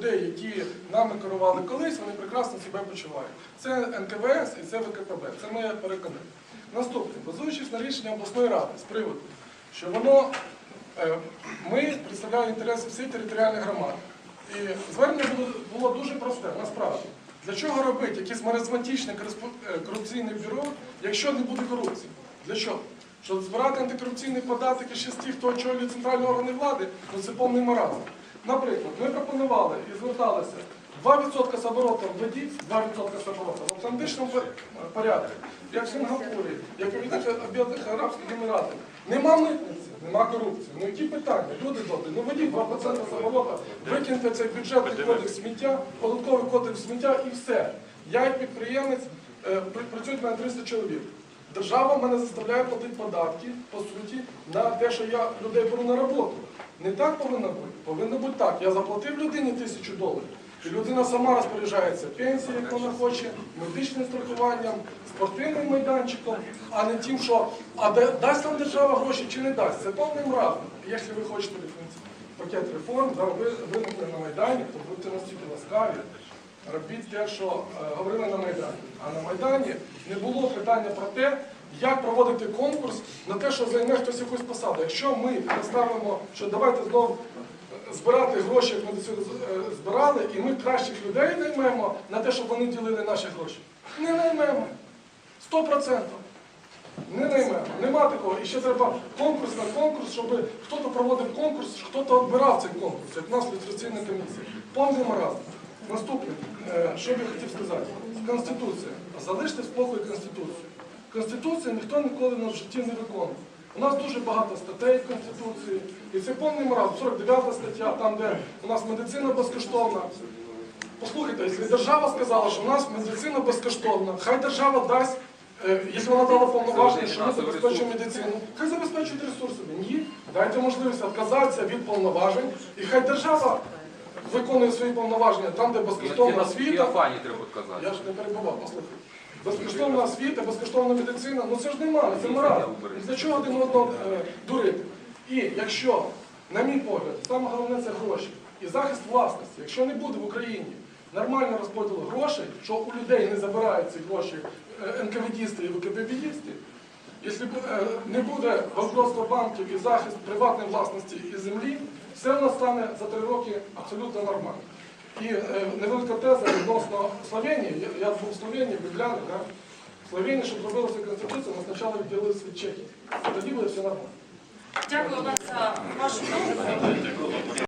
людей, які нами керували колись, вони прекрасно себе почувають. Це НКВС і це ВКПБ. Це моє переконання. Наступне, базуючись на рішенні обласної ради з приводу, що воно е, ми представляємо інтереси всієї територіальної громади. І звернення було, дуже просте, насправді. Для чого робити якесь маразматичне е, корупційне бюро, якщо не буде корупції? Для чого? Щоб збирати антикорупційний податок і ще з тих, хто очолює центральні органи влади, ну це повний маразм. Наприклад, ми пропонували і зверталися 2% з оборотом введіть, 2% з оборотом в автоматичному порядку, як в Сингапурі, як в Об'єднаних Арабських Еміратах. Нема митниці, нема корупції. Ну які питання? Люди добрі, ну введіть 2% з оборота, викиньте цей бюджетний кодекс сміття, податковий кодекс сміття і все. Я як підприємець, е, працюють мене 300 чоловік. Держава мене заставляє платити податки, по суті, на те, що я людей беру на роботу. Не так повинно бути. Повинно бути так. Я заплатив людині тисячу доларів, і людина сама розпоряджається пенсією, як вона хоче, медичним страхуванням, спортивним майданчиком, а не тим, що а дасть нам держава гроші чи не дасть. Це повним разом. Якщо ви хочете пакет реформ, да, ви виникли на Майдані, то будьте настільки ласкаві. Робіть те, що е, говорили на Майдані. А на Майдані не було питання про те, як проводити конкурс на те, що займе хтось якусь посаду. Якщо ми представимо, що давайте знову е, збирати гроші, як ми до цього е, збирали, і ми кращих людей наймемо на те, щоб вони ділили наші гроші. Не наймемо. Сто процентів. Не наймемо. Нема такого. І ще треба конкурс на конкурс, щоб хтось проводив конкурс, хтось відбирав цей конкурс, як у нас люстраційна комісія. Повний маразм. Наступне, е, що б я хотів сказати. Конституція. Залиште спокій Конституцію. Конституцію ніхто ніколи в житті не виконує. У нас дуже багато статей в Конституції, і це повний маразм. 49 стаття, там, де у нас медицина безкоштовна. Послухайте, якщо держава сказала, що у нас медицина безкоштовна, хай держава дасть, е, якщо вона дала повноваження, що ми забезпечуємо медицину, хай забезпечують ресурсами. Ні, дайте можливість відказатися від повноважень, і хай держава виконує свої повноваження там, де безкоштовна освіта. Фіафані треба казати. Я ж не перебував, послухайте. Безкоштовна освіта, безкоштовна медицина, ну це ж немає, це мораль. Для чого один одного е, дурити? І якщо, на мій погляд, саме головне це гроші і захист власності, якщо не буде в Україні нормального розподілу грошей, що у людей не забирають ці гроші е, НКВДісти і ВКПБДісти, Якщо е, не буде банкротства банків і захист приватної власності і землі, все в стане за три роки абсолютно нормально. І е, невелика теза відносно Словенії. Я, був в Словенії, Бігляни, да? в Словенії, щоб зробилася конституція, ми спочатку відділилися від Чехії. Тоді буде все нормально. Дякую вам за вашу думку.